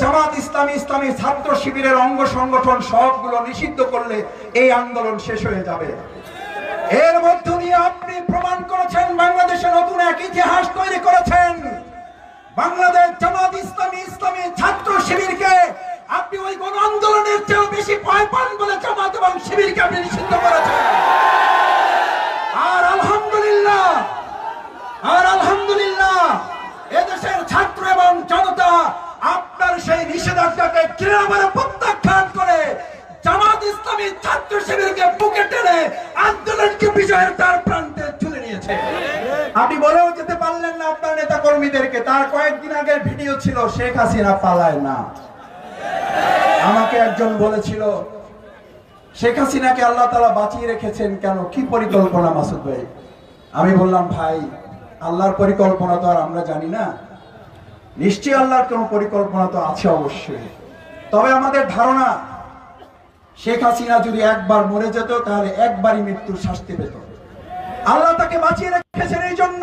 জামাত ইসলামী ইসলামী ছাত্র শিবিরের অঙ্গ সংগঠন সবগুলো নিষিদ্ধ করলে এই আন্দোলন শেষ হয়ে যাবে। এর মধ্য দিয়ে আপনি প্রমাণ করেছেন, বাংলাদেশে নতুন এক ইতিহাস তৈরি করেছেন। বাংলাদেশ জামাত ইসলামী ইসলামী ছাত্র শিবিরকে আপনি ওই গণ আন্দোলনের চেয়েও বেশি ভয় পান বলে জামাত এবং শিবিরকে আপনি নিষিদ্ধ করেছেন আর আলহামদুলিল্লাহ আর আলহামদুলিল্লাহ এদেশের ছাত্র এবং জনতা আপনার সেই নিষেধাজ্ঞাকে প্রত্যাখ্যান করে জামাত ইসলামী ছাত্র শিবিরকে বুকে টেনে আন্দোলনকে বিজয়ের তার প্রান্তে তুলে নিয়েছে। আপনি বলেও যেতে পারলেন না আপনার নেতা কর্মীদেরকে তার কয়েকদিন আগের ভিডিও ছিল, শেখ হাসিনা পালায় না। আমাকে একজন বলেছিল, শেখ হাসিনাকে আল্লাহ তালা বাঁচিয়ে রেখেছেন কেন? কি পরিকল্পনা মাসুদ ভাই? আমি বললাম, ভাই, আল্লাহর পরিকল্পনা তো আর আমরা জানি না। নিশ্চয়ই আল্লাহর কোনো পরিকল্পনা তো আছে অবশ্যই। তবে আমাদের ধারণা, শেখ হাসিনা যদি একবার মরে যেত, তাহলে একবারই মৃত্যুর শাস্তি পেত। আল্লাহ তাকে বাঁচিয়ে রেখেছেন এই জন্য।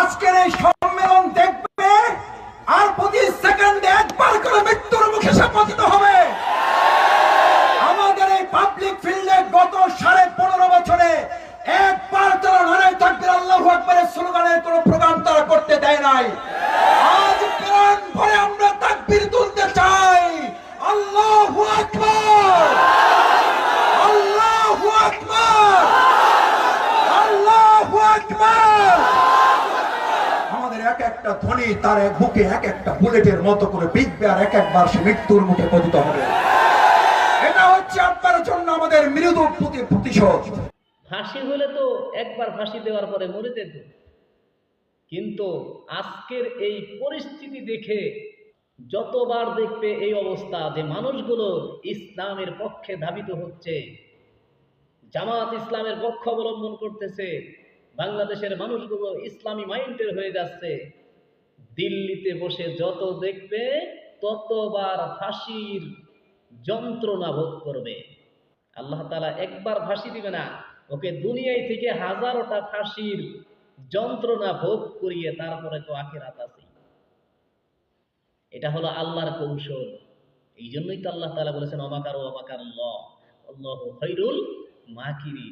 আজকের এই সম্মেলন দেখবে আর প্রতি সেকেন্ডে একবার করে মৃত্যুর মুখে সে পতিত হবে আমাদের এই পাবলিক ফিল্ডে গত সাড়ে পনেরো বছরে একবার তারা নারায় থাকবে আল্লাহ আকবরের স্লোগানের কোন প্রোগ্রাম তারা করতে দেয় নাই আজ প্রাণ ভরে আমরা তাকবির তুলতে চাই আল্লাহ আকবর আল্লাহ আকবর আল্লাহ আকবর আমাদের এক একটা তার এক বুকে এক একটা বুলেটের মতো করে আর এক একবার সে মৃত্যুর মুখে পতিত হবে। এটা হচ্ছে আপনার জন্য আমাদের মৃদু প্রতি- প্রতিশোধ। ফাঁসি হলে তো একবার ফাঁসি দেওয়ার পরে মরে যেত। কিন্তু আজকের এই পরিস্থিতি দেখে যতবার দেখবে এই অবস্থা যে মানুষগুলো ইসলামের পক্ষে ধাবিত হচ্ছে, জামাত ইসলামের পক্ষ অবলম্বন করতেছে বাংলাদেশের মানুষগুলো ইসলামী মাইন্ডের হয়ে যাচ্ছে। দিল্লিতে বসে যত দেখবে, ততবার ফাঁসির যন্ত্রণা ভোগ করবে। আল্লাহ তালা একবার ফাঁসি দিবে না, ওকে দুনিয়ায় থেকে হাজারোটা ফাঁসির যন্ত্রণা ভোগ করিয়ে তারপরে তো আখেরাত আছে এটা হলো আল্লাহর কৌশল। এই জন্যই তো আল্লাহ তালা বলেছেন, অমাকার ও অমাকার খৈরুল মাকিরি